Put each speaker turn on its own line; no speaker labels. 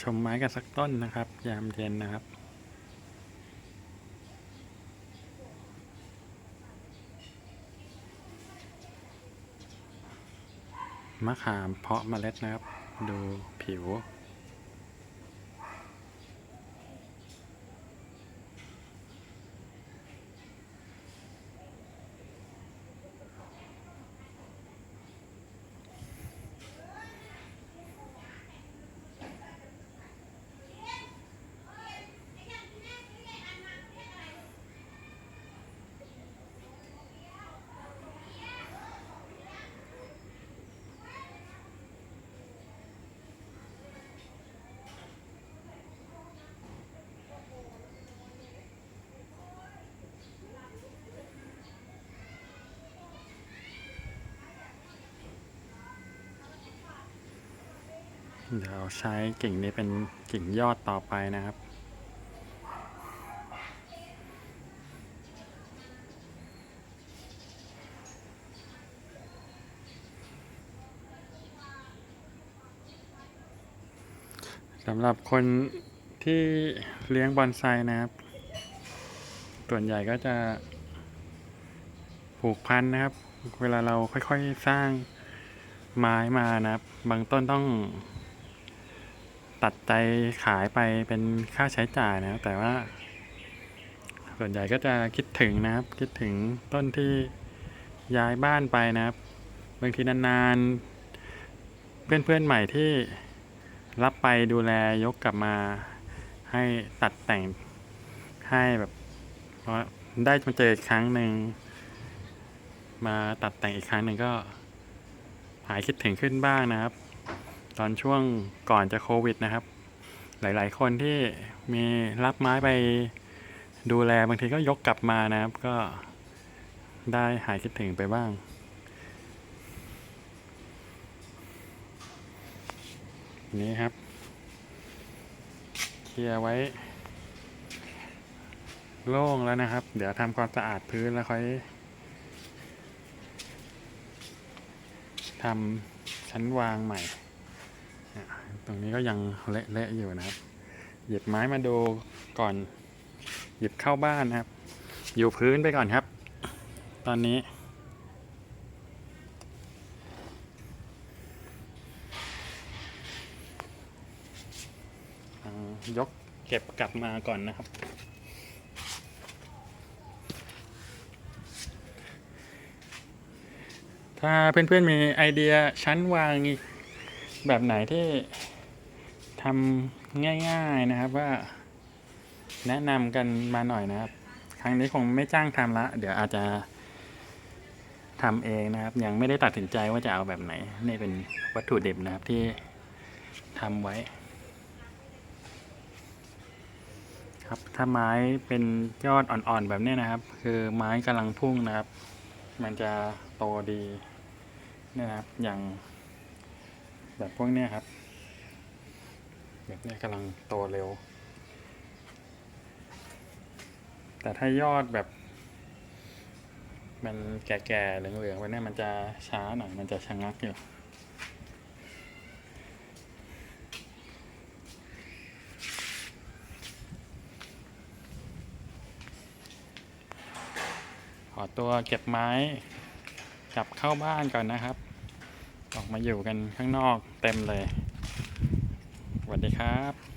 ชมไม้กันสักต้นนะครับ ยามเย็นนะครับ มะขามเพาะเมล็ดนะครับ ดูผิว เดี๋ยวใช้กิ่งนี้เป็นกิ่งยอดต่อไปนะครับ สำหรับคนที่เลี้ยงบอนไซนะครับ ส่วนใหญ่ก็จะผูกพันนะครับ เวลาเราค่อยๆสร้างไม้มานะครับ บางต้นต้อง ตัดใจขายไปเป็นค่าใช้จ่ายนะแต่ว่า ส่วนใหญ่ก็จะคิดถึงนะครับ คิดถึงต้นที่ย้ายบ้านไปนะครับ บางทีนานๆ เพื่อนๆใหม่ที่รับไปดูแลยกกลับมาให้ตัดแต่งให้แบบพอได้มาเจออีกครั้งหนึ่งมาตัดแต่งอีกครั้งหนึ่งก็หายคิดถึงขึ้นบ้างนะครับ ตอนช่วงก่อนจะโควิดนะครับ หลาย ๆ คนที่มีรับไม้ไปดูแลบางทีก็ยกกลับมานะครับ ก็ได้หายคิดถึงไปบ้าง นี่ครับ เคลียร์ไว้ โล่งแล้วนะครับ เดี๋ยวทำความสะอาดพื้นแล้วค่อยทำชั้นวางใหม่ ตรงนี้ก็ยังเละๆอยู่นะครับ หยิบไม้มาดูก่อน หยิบเข้าบ้านนะครับ อยู่พื้นไปก่อนครับ ตอนนี้ยกเก็บกลับมาก่อนนะครับ ถ้าเพื่อนๆมีไอเดียชั้นวางแบบไหนที่ ทำง่ายๆนะครับว่าแนะนำกันมาหน่อยนะครับ ครั้งนี้คงไม่จ้างทำละ เดี๋ยวอาจจะทำเองนะครับ ยังไม่ได้ตัดสินใจว่าจะเอาแบบไหน นี่เป็นวัตถุดิบนะครับที่ทำไว้ ครับถ้าไม้เป็นยอดอ่อนๆแบบนี้นะครับ คือไม้กำลังพุ่งนะครับ มันจะโตดีนะครับอย่างแบบพวกนี้ครับ แบบนี้กำลังโตเร็ว แต่ถ้ายอดแบบ มันแก่ๆเหลืองๆไปเนี่ยมันจะช้าหน่อย มันจะชะงักอยู่ขอตัวเก็บไม้กลับเข้าบ้านก่อนนะครับ ออกมาอยู่กันข้างนอกเต็มเลย วัสดีครับ